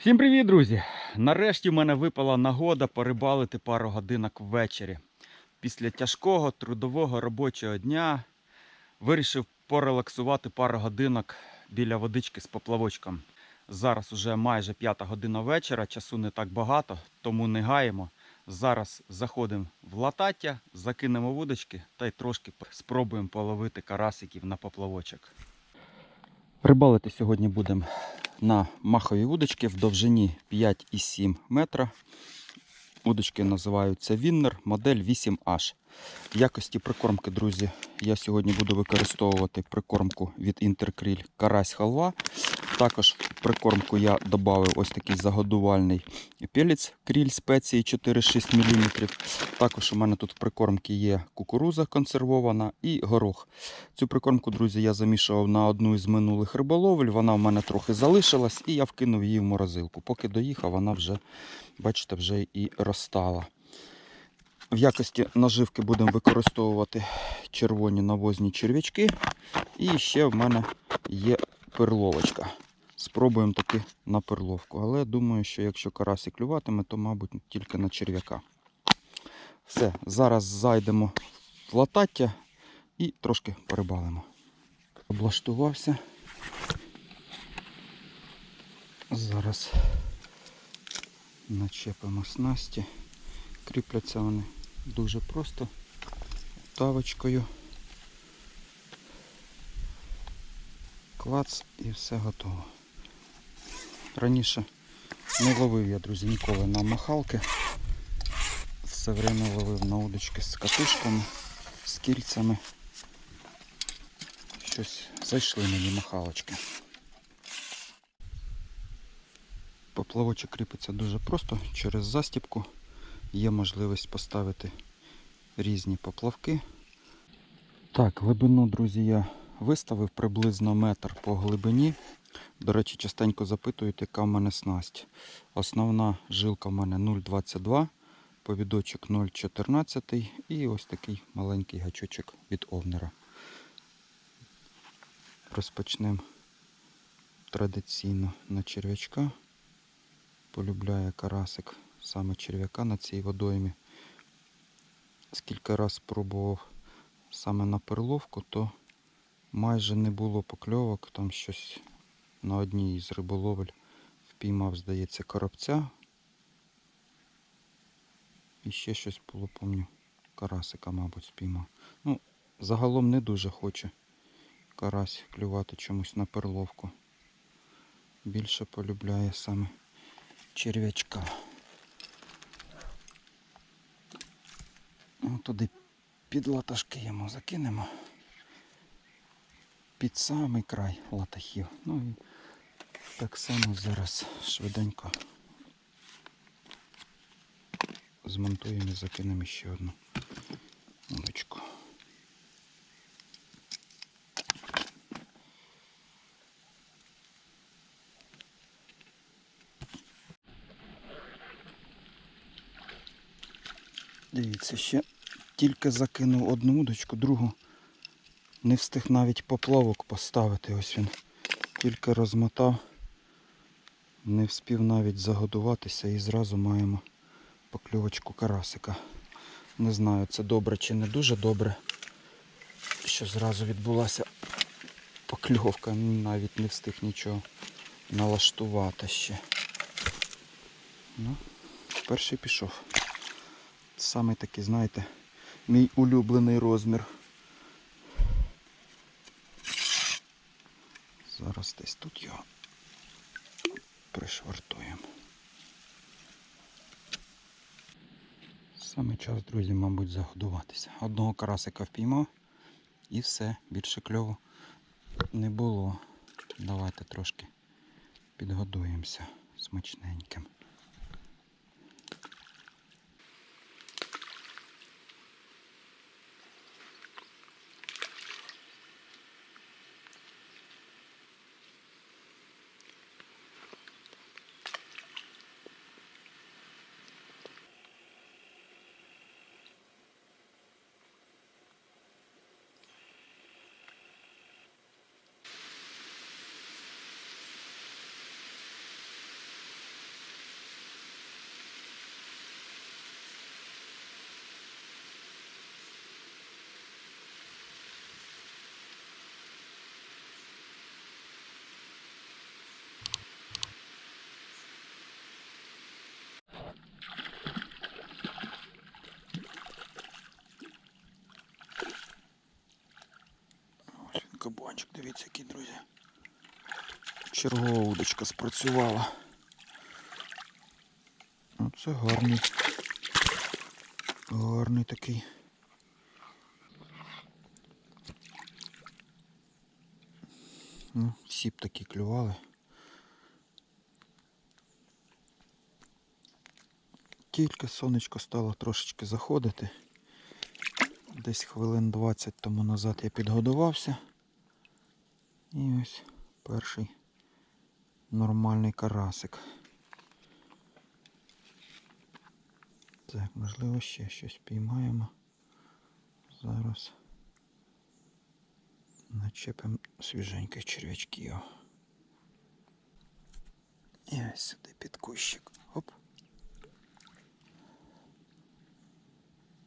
Всім привіт, друзі! Нарешті в мене випала нагода порибалити пару годинок ввечері. Після тяжкого трудового робочого дня вирішив порелаксувати пару годинок біля водички з поплавочком. Зараз уже майже п'ята година вечора, часу не так багато, тому не гаємо. Зараз заходимо в латаття, закинемо вудочки та й трошки спробуємо половити карасиків на поплавочок. Рибалити сьогодні будемо на махові удочки в довжині 5,7 метра. Удочки називаються Віннер, модель 8H. В якості прикормки, друзі, я сьогодні буду використовувати прикормку від Інтеркріль Карась халва. Також прикормку я додав ось такий загодувальний пелець кріль спеції 4-6 мм. Також у мене тут в прикормці є кукуруза консервована і горох. Цю прикормку, друзі, я замішував на одну із минулих риболовель. Вона в мене трохи залишилась і я вкинув її в морозилку. Поки доїхав, вона вже, бачите, вже і розстала. В якості наживки будемо використовувати червоні навозні черв'ячки. І ще в мене є перловочка. Спробуємо таки на перловку. Але думаю, що якщо карасик клюватиме, то, мабуть, тільки на черв'яка. Все, зараз зайдемо в латаття і трошки порибалимо. Облаштувався. Зараз начепимо снасті. Кріпляться вони дуже просто тавочкою. Клац і все готово. Раніше не ловив я, друзі, ніколи на махалки. Все время ловив на удочки з катушками, з кільцями. Щось зайшли мені махалочки. Поплавочок кріпиться дуже просто через застіпку. Є можливість поставити різні поплавки. Так, глибину, друзі, я виставив приблизно метр по глибині. До речі, частенько запитують, яка в мене снасть. Основна жилка в мене 0,22, повідочок 0,14 і ось такий маленький гачочок від овнера. Розпочнемо традиційно на черв'ячка. Полюбляє карасик саме черв'яка на цій водоймі. Скільки раз пробував саме на перловку, то майже не було покльовок, там щось на одній із риболовель впіймав, здається, коробця. І ще щось було, помню, карасика, мабуть, спіймав. Ну, загалом не дуже хоче карась клювати чомусь на перловку. Більше полюбляє саме черв'ячка. Ну, туди під латашки йому закинемо. Під самий край латахів. Ну і так само зараз швиденько змонтуємо і закинемо ще одну удочку. Дивіться, ще тільки закинув одну удочку, другу не встиг навіть поплавок поставити. Ось він тільки розмотав, не вспів навіть загодуватися і зразу маємо покльовочку карасика. Не знаю, це добре чи не дуже добре, що зразу відбулася покльовка, навіть не встиг нічого налаштувати ще. Ну, перший пішов. Саме такий, знаєте, мій улюблений розмір. Зараз десь тут його пришвартуємо. Саме час, мабуть, загодуватися. Одного карасика впіймав і все, більше кльову не було. Давайте трошки підгодуємося смачненьким. Кабанчик, дивіться, який, друзі. Чергова удочка спрацювала. Оце гарний. Гарний такий. Ну, всі б такі клювали. Тільки сонечко стало трошечки заходити. Десь хвилин 20 тому назад я підгодувався. І ось перший нормальний карасик. Так, можливо, ще щось піймаємо. Зараз начепимо свіженьких черв'ячків. І ось сюди під кущик. Оп.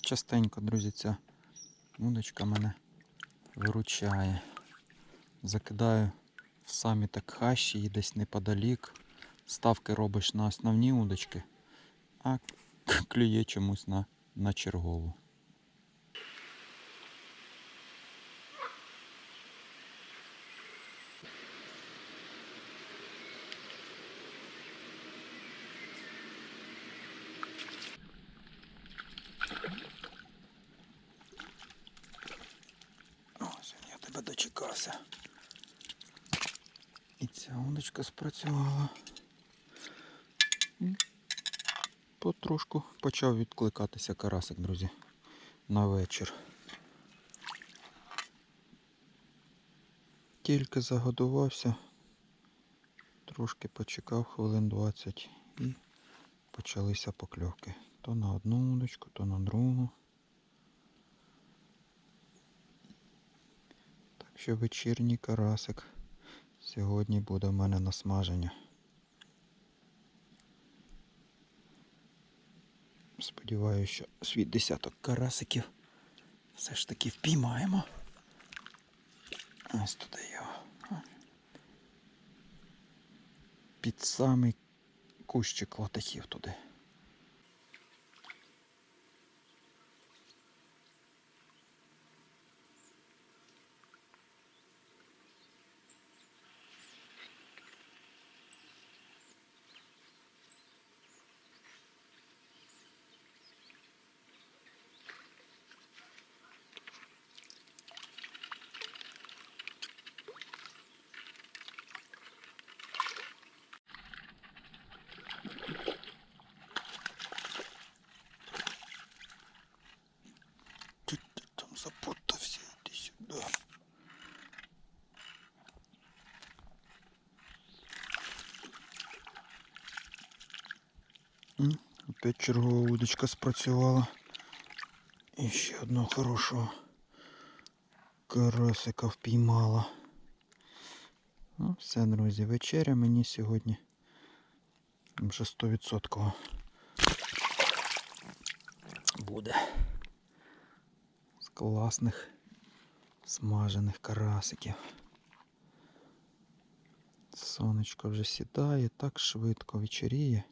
Частенько, друзі, ця удочка мене виручає. Закидаю в самі так хащі і десь неподалік. Ставки робиш на основні удочки, а клює чомусь на, на чергову. Я тебе дочекався. Ця удочка спрацювала. Потрошку почав відкликатися карасик, друзі, на вечір. Тільки загодувався, трошки почекав хвилин 20 і почалися покльовки. То на одну удочку, то на другу. Так що вечірній карасик сьогодні буде в мене на смаження. Сподіваюся, що свій десяток карасиків все ж таки впіймаємо. Ось туди його. Під самий кущик латахів туди. Ти, запутався, іди сюди. Опять чергова удочка спрацювала. І ще одного хорошого карасика впіймала. Ну, все, друзі, вечеря мені сьогодні вже 100% буде класних смажених карасиків. Сонечко вже сідає, так швидко вечеріє.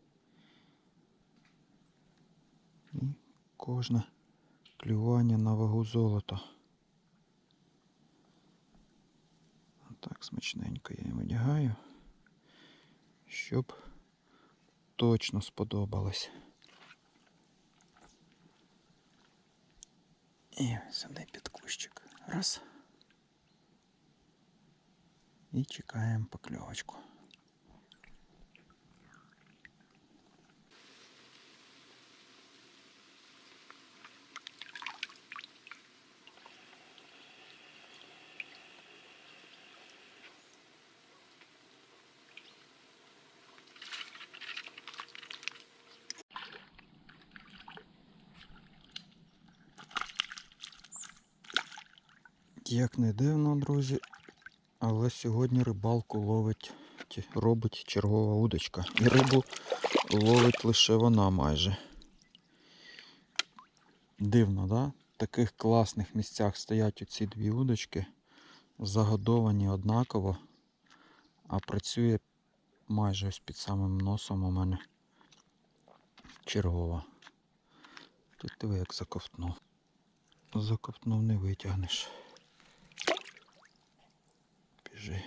І кожне клювання на вагу золота. Так смачненько я їм одягаю, щоб точно сподобалось. І сюди під кущик. Раз. І чекаємо покльовочку. Як не дивно, друзі, але сьогодні рибалку ловить, робить чергова удочка. І рибу ловить лише вона майже. Дивно, да? В таких класних місцях стоять оці дві удочки, загодовані однаково, а працює майже ось під самим носом у мене чергова. Тут диви як заковтнув. Заковтнув не витягнеш. Вже.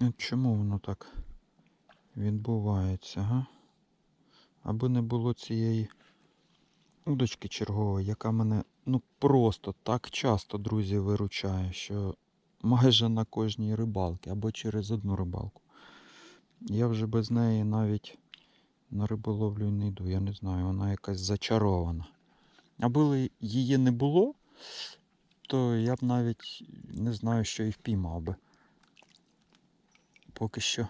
Ну, Чому воно так відбувається, га? Аби не було цієї удочки чергової, яка мене ну просто так часто, друзі, виручає, що майже на кожній рибалці або через одну рибалку. Я вже без неї навіть на риболовлю не йду. Я не знаю, вона якась зачарована. Аби її не було, то я б навіть не знаю, що і впіймав би. Поки що,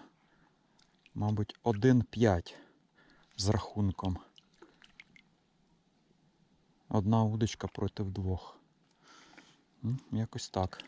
мабуть, 1-5 з рахунком. Одна удочка проти двох. Якось так.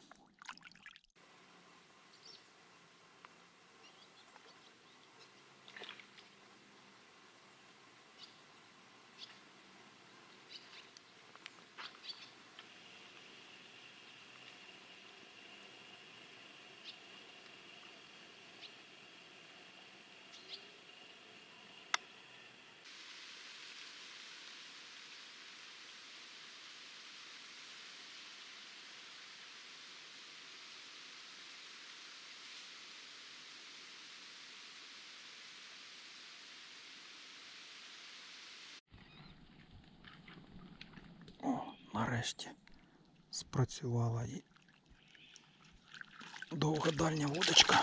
Нарешті спрацювала і довга дальня вудочка.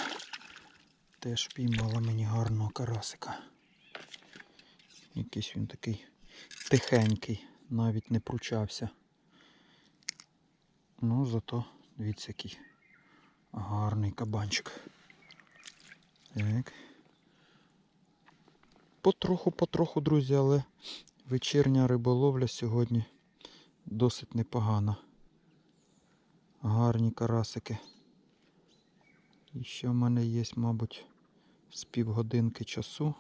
Теж піймала мені гарного карасика. Якийсь він такий тихенький, навіть не пручався. Ну, зато дивіться, який гарний кабанчик. Так. Потроху-потроху, друзі, але вечірня риболовля сьогодні досить непогана. Гарні карасики. І ще в мене є, мабуть, з півгодинки часу.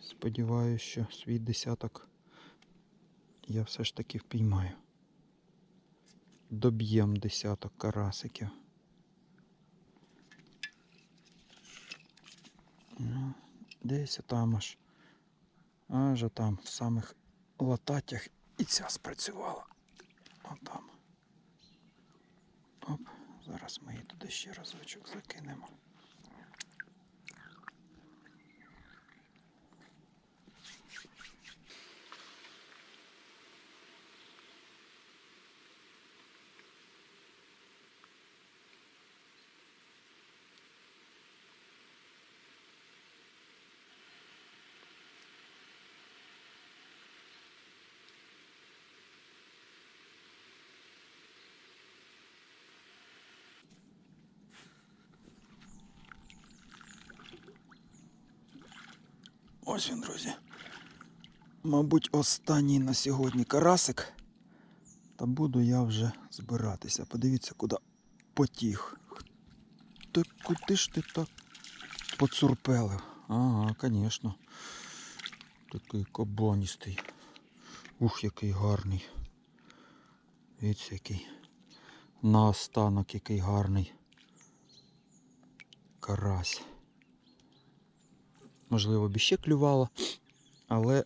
Сподіваюся, що свій десяток я все ж таки впіймаю. Доб'єм десяток карасиків. Ну, десь там аж. Аж там в самих лататях і ця спрацювала. Отам. Оп, зараз ми її туди ще разочок закинемо. Ось він, друзі. Мабуть, останній на сьогодні карасик. Та буду я вже збиратися. Подивіться, куди потіг. Та куди ж ти так поцурпелив? Ага, звісно. Такий кабаністий. Ух, який гарний. Дивіться, який. Наостанок який гарний. Карась. Можливо, б ще клювало, але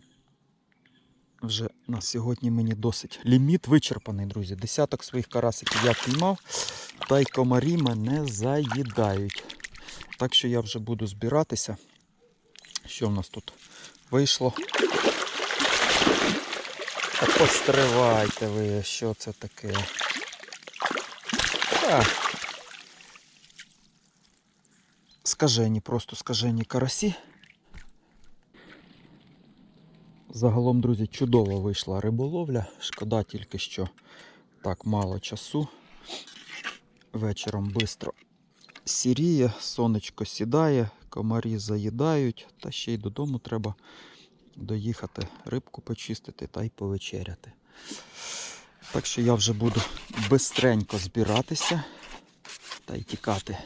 вже на сьогодні мені досить. Ліміт вичерпаний, друзі. Десяток своїх карасиків я піймав, та й комарі мене заїдають. Так що я вже буду збиратися. Що в нас тут вийшло? Та постривайте ви, що це таке? А. Скажені, просто скажені карасі. Загалом, друзі, чудово вийшла риболовля. Шкода тільки, що так мало часу. Вечором швидко сіріє, сонечко сідає, комарі заїдають, та ще й додому треба доїхати, рибку почистити та й повечеряти. Так що я вже буду бистренько збиратися та й тікати.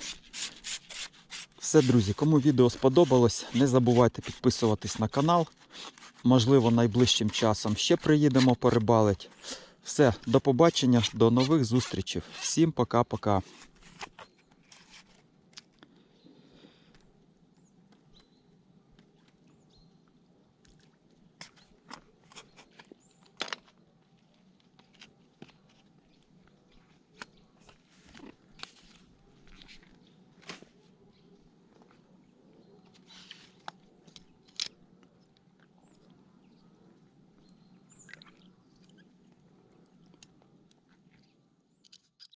Все, друзі, кому відео сподобалось, не забувайте підписуватись на канал. Можливо, найближчим часом ще приїдемо порибалить. Все, до побачення, до нових зустрічей. Всім пока-пока.